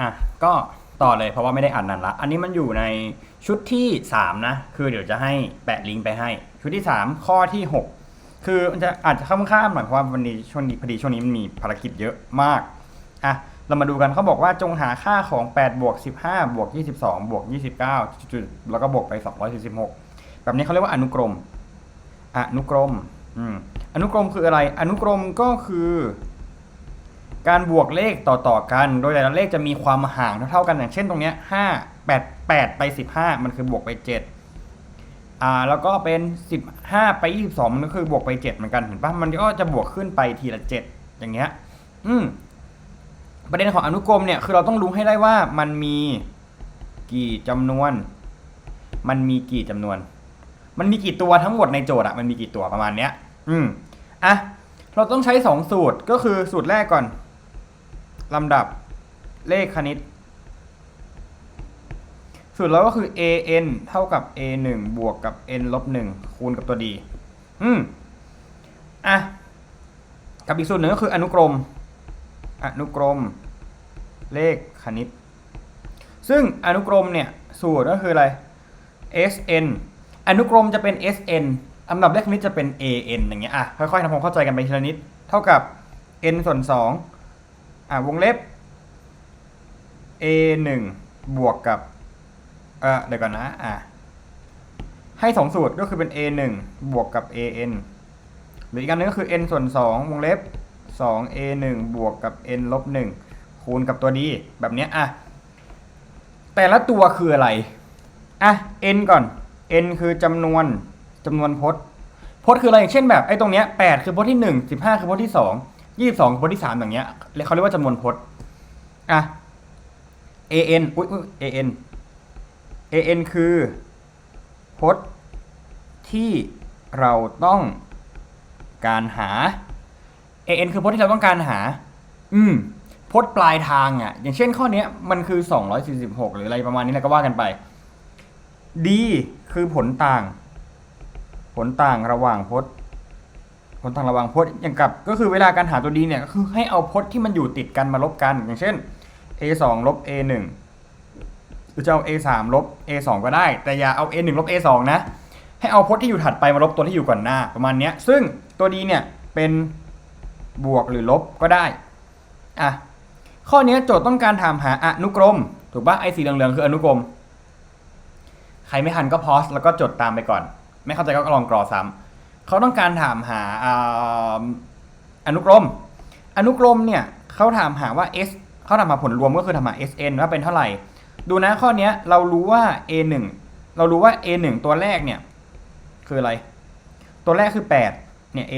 อะก็ต่อเลยเพราะว่าไม่ได้อ่านนานละ อันนี้มันอยู่ในชุดที่ 3 นะ คือเดี๋ยวจะให้แปะลิงก์ไปให้ ชุดที่ 3 ข้อที่ 6 คือมันจะอาจจะข้ามๆหน่อยเพราะว่าวันนี้ช่วงนี้พอดีช่วงนี้มันมีภารกิจเยอะมากอะเรามาดูกันเขาบอกว่าจงหาค่าของ8บวก15บวก22บวก29จุดแล้วก็บวกไป246แบบนี้เขาเรียกว่าอนุกรมอนุกรมอืมอนุกรมคืออะไร อนุกรมก็คือ การบวกเลขต่อๆกัน โดยแต่ละเลขจะมีความห่างเท่าๆกันอย่างเช่นตรงเนี้ยห้าแปดแปดไปสิบห้ามันคือบวกไปเจ็ดอ่าแล้วก็เป็นสิบห้าไปยี่สิบสองมันก็คือบวกไปเจ็ดเหมือนกันเห็นปะมันก็จะบวกขึ้นไปทีละเจ็ดอย่างเงี้ย อืมประเด็นของอนุกรมเนี่ยคือเราต้องรู้ให้ได้ว่ามันมีกี่จำนวน มันมีกี่จำนวน มันมีกี่ตัวทั้งหมดในโจทย์อะมันมีกี่ตัวประมาณเนี้ย อืมอะเราต้องใช้สองสูตรก็คือสูตรแรกก่อน ลำดับเลขคณิตสูตรเราก็คือ an เท่ากับ a 1บวกกับ n ลบ1คูณกับตัว d อืมอะกับอีกสูตรหนึ่งก็คืออนุกรม อนุกรม เลขคณิต ซึ่งอนุกรมเนี่ยสูตรก็คืออะไร sn อนุกรมจะเป็น sn ลำดับเลขคณิตจะเป็น an อย่างเงี้ยอะค่อยๆทำความเข้าใจกันไปทีละนิด เท่ากับ n ส่วน2 อะวงเล็บ a 1บวกกับ เออเดี๋ยวก่อนนะ อะ ให้สองสูตรก็คือเป็น a 1บวกกับ an หรืออีกอันนึงก็คือ n ส่วน2วงเล็บ2 a 1บวกกับ n ลบ1คูณกับตัว d แบบเนี้ยอะ แต่ละตัวคืออะไร อะ n ก่อน n คือจำนวนจำนวนพจน์พจน์คืออะไรอย่างเช่นแบบไอ้ตรงเนี้ย8คือพจน์ที่ 1 15 คือพจน์ที่ 2 22คือพจน์ที่3อย่างเงี้ยเขาเรียกว่าจำนวนพจน์อะ an อุ้ยอุ้ย an an คือพจน์ที่เราต้องการหา an คือพจน์ที่เราต้องการหา อืมพจน์ปลายทางอะ อย่างเช่นข้อเนี้ยมันคือ 246 หรืออะไรประมาณนี้แล้วก็ว่ากันไป d คือผลต่าง ผลต่างระหว่างพจน์ ผลต่างระว่างพจน์อย่างกับ ก็คือเวลาการหาตัว d เนี่ยก็คือให้เอาพจน์ที่มันอยู่ติดกันมาลบกัน อย่างเช่น a 2ลบ a 1หรือจะเอา a 3ลบ a 2ก็ได้ แต่อย่าเอา a 1ลบ a 2นะให้เอาพจน์ที่อยู่ถัดไปมาลบตัวที่อยู่ก่อนหน้าประมาณนี้ซึ่งตัว d เนี่ยเป็นบวกหรือลบก็ได้อะข้อนี้โจทย์ต้องการถามหาอนุกรม ถูกปะไอ้สีเหลืองๆคืออนุกรม ใครไม่ทันก็พอสแล้วก็จดตามไปก่อน ไม่เข้าใจก็ลองกรอซ้ำ เขาต้องการถามหาอนุกรม อนุกรมเนี่ยเขาถามหาว่า s เขาถามหาผลรวมก็คือถามหา sn ว่าเป็นเท่าไหร่ ดูนะข้อนี้เรารู้ว่า a 1 เรารู้ว่า a 1 ตัวแรกเนี่ยคืออะไร ตัวแรกคือ 8 เนี่ย a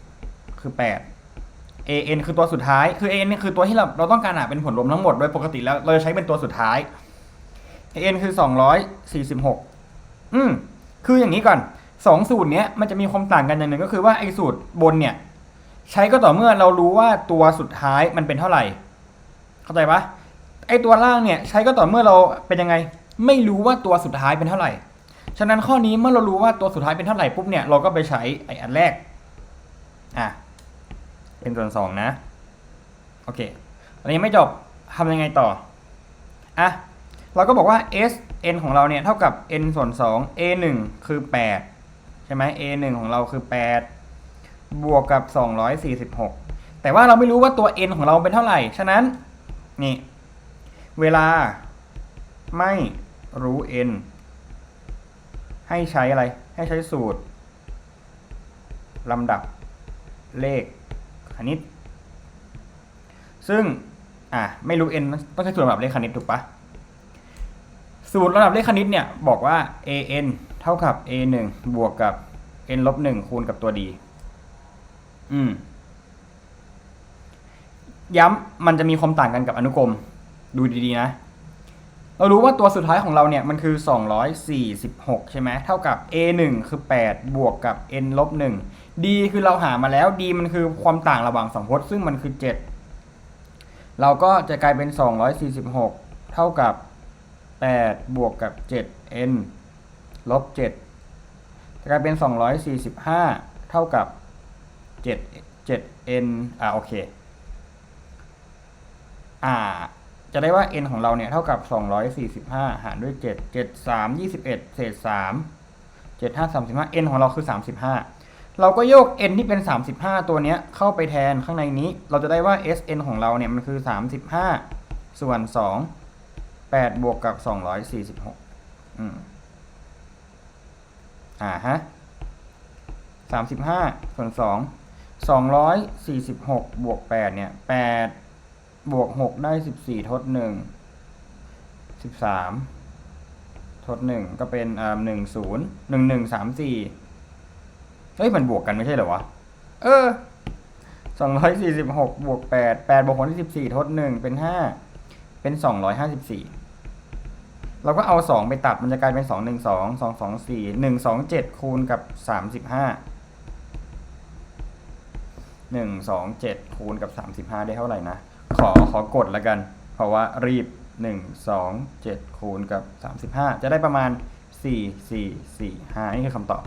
1 คือ 8 an คือตัวสุดท้าย คือ an เนี่ยคือตัวที่เราเราต้องการหาเป็นผลรวมทั้งหมด โดยปกติแล้วเราจะใช้เป็นตัวสุดท้าย an คือ 246 อืมคืออย่างนี้ก่อน สองสูตรเนี้ยมันจะมีความต่างกันอย่างหนึ่งก็คือว่าไอ้สูตรบนเนี่ย ใช้ก็ต่อเมื่อเรารู้ว่าตัวสุดท้ายมันเป็นเท่าไหร่ เข้าใจปะไอ้ตัวล่างเนี่ยใช้ก็ต่อเมื่อเราเป็นยังไง ไม่รู้ว่าตัวสุดท้ายเป็นเท่าไหร่ ฉะนั้นข้อนี้เมื่อเรารู้ว่าตัวสุดท้ายเป็นเท่าไหร่ปุ๊บเนี่ยเราก็ไปใช้ไอ้อันแรกอะเป็นส่วนสองนะโอเคอันนี้ไม่จบทำยังไงต่ออะเราก็บอกว่า s n ของเราเนี่ยเท่ากับ n ส่วน2 a 1คือ 8 ใช่ไหม a 1ของเราคือ 8 บวกกับ 246 แต่ว่าเราไม่รู้ว่าตัว n ของเราเป็นเท่าไหร่ ฉะนั้น นี่ เวลาไม่รู้ n ให้ใช้อะไร ให้ใช้สูตรลำดับเลขคณิต ซึ่ง อะ ไม่รู้ n ต้องใช้สูตรลำดับเลขคณิตถูกปะสูตรระดับเลขคณิตเนี่ย บอกว่า an เท่ากับ a 1บวกกับ n ลบ1คูณกับตัว d อืม ย้ำมันจะมีความต่างกันกับอนุกรม ดูดีๆนะ เรารู้ว่าตัวสุดท้ายของเราเนี่ย มันคือ 246 ใช่ไหม เท่ากับ a 1คือ 8 บวกกับ n ลบ1 d คือเราหามาแล้ว d มันคือความต่างระหว่างสองพจน์ซึ่งมันคือ 7 เราก็จะกลายเป็น 246 เท่ากับ 8 บวกกับ 7n ลบ7จะ กลายเป็น 245 เท่ากับ 7 7n อ่าโอเค อ่า จะได้ว่า n ของเราเนี่ยเท่ากับ 245 หารด้วย 7 7 3 21 เศษ 3 7 5 35 n ของเราคือ 35 เราก็โยก n ที่เป็น 35 ตัวเนี้ยเข้าไปแทนข้างในนี้ เราจะได้ว่า sn ของเราเนี่ยมันคือ 35 ส่วน 2 8 บวกกับ 246 อืม อ่าฮะสามสิบห้าส่วนสองสองร้อยสี่สิบหกบวกแปดเนี่ยแปดบวกหกได้สิบสี่ทดหนึ่งสิบสามทดหนึ่งก็เป็นอ่าหนึ่งศูนย์หนึ่งหนึ่งสามสี่เฮ้ยมันบวกกันไม่ใช่เหรอวะ เออสองร้อยสี่สิบหกบวกแปดแปดบวกหกได้สิบสี่ทดหนึ่งเป็นห้าเป็นสองร้อยห้าสิบสี่ เราก็เอา 2 ไปตัดมันจะกลายเป็น 2 1 2 2 2 4 1 2 7 คูณกับ 35 1 2 7 คูณกับ 35 ได้เท่าไหร่นะ ขอขอกดแล้วกัน เพราะว่ารีบ 1 2 7 คูณกับ 35 จะได้ประมาณ 4 4 4 5 นี่คือคำตอบ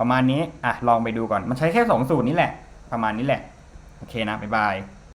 ประมาณนี้ อะ ลองไปดูก่อน มันใช้แค่ 2 สูตรนี้แหละ ประมาณนี้แหละ โอเคนะ บ๊ายบาย